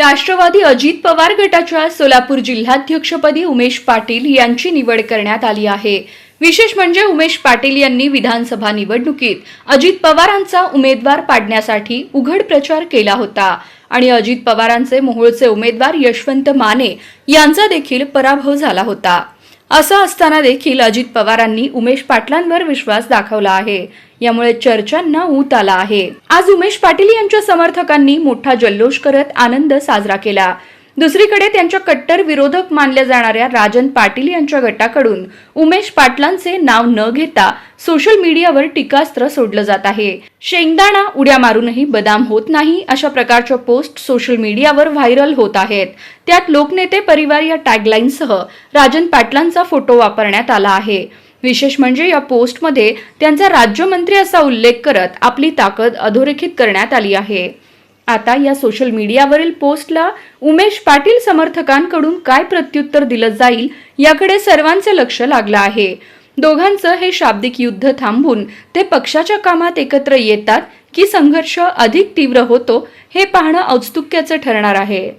राष्ट्रवादी अजित पवार गटाच्या सोलापूर जिल्हाध्यक्षपदी उमेश पाटील यांची निवड करण्यात आली आहे. विशेष म्हणजे उमेश पाटील यांनी विधानसभा निवडणुकीत अजित पवारांचा उमेदवार पाडण्यासाठी उघड प्रचार केला होता. आणि अजित पवारांचे मोहोळचे उमेदवार यशवंत माने यांचा देखील पराभव झाला होता. असं असताना देखील अजित पवारांनी उमेश पाटलांवर विश्वास दाखवला आहे. यामुळे चर्चांना ऊत आला आहे. आज उमेश पाटील यांच्या समर्थकांनी मोठा जल्लोष करत आनंद साजरा केला. दुसरीकडे त्यांच्या कट्टर विरोधक मानल्या जाणाऱ्या राजन पाटील यांच्या गटाकडून उमेश पाटलांचे नाव न घेता सोशल मीडियावर टीकास्त्र सोडलं जात आहे. शेंगदाणा उड्या मारूनही बदाम होत नाही अशा प्रकारच्या पोस्ट सोशल मीडियावर व्हायरल होत आहेत. त्यात लोकनेते परिवार या टॅगलाईनसह राजन पाटलांचा फोटो वापरण्यात आला आहे. विशेष म्हणजे या पोस्टमध्ये त्यांचा राज्यमंत्री असा उल्लेख करत आपली ताकद अधोरेखित करण्यात आली आहे. आता या सोशल मीडियावरील पोस्टला उमेश पाटील समर्थकांकडून काय प्रत्युत्तर दिलं जाईल याकडे सर्वांचं लक्ष लागलं आहे. दोघांचं हे शाब्दिक युद्ध थांबून ते पक्षाच्या कामात एकत्र येतात की संघर्ष अधिक तीव्र होतो हे पाहणं औत्सुक्याचं ठरणार आहे.